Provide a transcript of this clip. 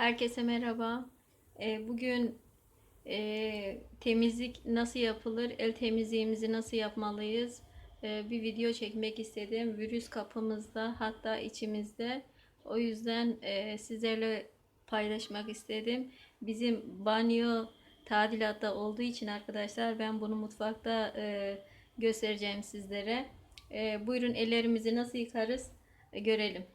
Herkese merhaba. Ee, bugün e, temizlik nasıl yapılır, el temizliğimizi nasıl yapmalıyız e, bir video çekmek istedim. Virüs kapımızda hatta içimizde. O yüzden e, sizlerle paylaşmak istedim. Bizim banyo tadilatta olduğu için arkadaşlar ben bunu mutfakta e, göstereceğim sizlere. E, Buyurun ellerimizi nasıl yıkarız E, görelim.